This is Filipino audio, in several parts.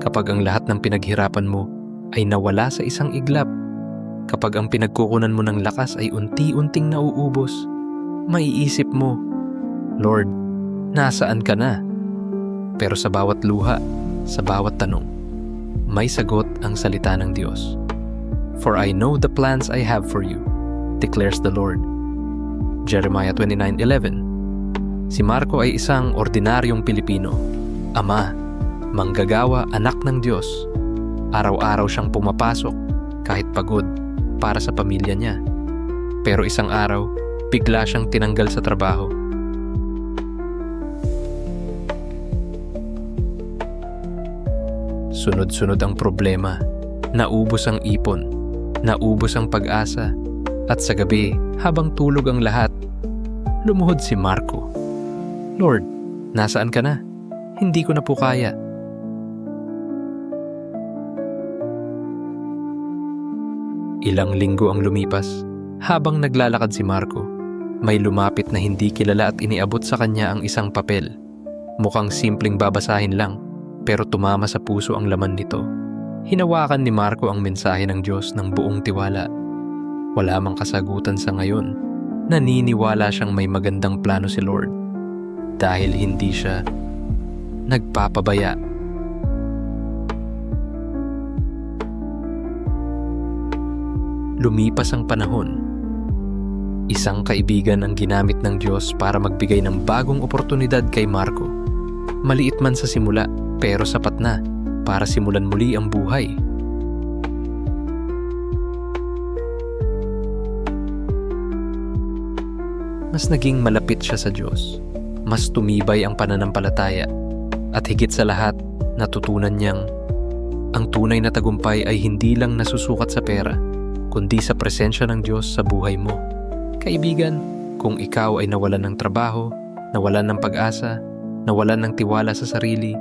Kapag ang lahat ng pinaghirapan mo ay nawala sa isang iglap, kapag ang pinagkukunan mo ng lakas ay unti-unting nauubos, maiisip mo, Lord, nasaan ka na? Pero sa bawat luha, sa bawat tanong, may sagot ang salita ng Diyos. For I know the plans I have for you, declares the Lord. Jeremiah 29.11 Si Marco ay isang ordinaryong Pilipino, ama, manggagawa anak ng Diyos. Araw-araw siyang pumapasok kahit pagod para sa pamilya niya. Pero isang araw, bigla siyang tinanggal sa trabaho. Sunod-sunod ang problema. Naubos ang ipon. Naubos ang pag-asa. At sa gabi, habang tulog ang lahat, lumuhod si Marco. Lord, nasaan ka na? Hindi ko na po kaya. Ilang linggo ang lumipas. Habang naglalakad si Marco, may lumapit na hindi kilala at iniabot sa kanya ang isang papel. Mukhang simpleng babasahin lang, pero tumama sa puso ang laman nito. Hinawakan ni Marco ang mensahe ng Diyos ng buong tiwala. Wala mang kasagutan sa ngayon. Naniniwala siyang may magandang plano si Lord. Dahil hindi siya nagpapabaya. Lumipas ang panahon. Isang kaibigan ang ginamit ng Diyos para magbigay ng bagong oportunidad kay Marco. Maliit man sa simula, pero sapat na para simulan muli ang buhay. Mas naging malapit siya sa Diyos. Mas tumibay ang pananampalataya. At higit sa lahat, natutunan niyang ang tunay na tagumpay ay hindi lang nasusukat sa pera, kundi sa presensya ng Diyos sa buhay mo. Kaibigan, kung ikaw ay nawalan ng trabaho, nawalan ng pag-asa, nawalan ng tiwala sa sarili,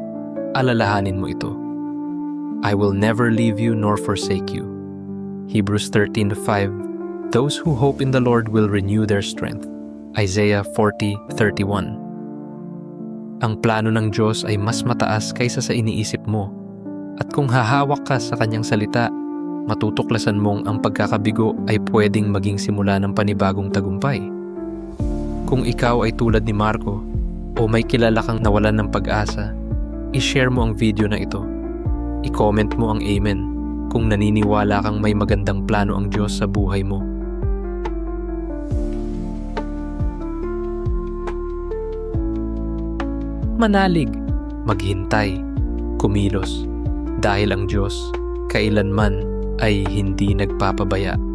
alalahanin mo ito. I will never leave you nor forsake you. Hebrews 13:5 Those who hope in the Lord will renew their strength. Isaiah 40:31 Ang plano ng Diyos ay mas mataas kaysa sa iniisip mo. At kung hahawak ka sa kanyang salita, matutuklasan mong ang pagkakabigo ay pwedeng maging simula ng panibagong tagumpay. Kung ikaw ay tulad ni Marco o may kilala kang nawalan ng pag-asa, i-share mo ang video na ito. I-comment mo ang Amen kung naniniwala kang may magandang plano ang Diyos sa buhay mo. Manalig, maghintay, kumilos, dahil ang Diyos kailanman ay hindi nagpapabaya.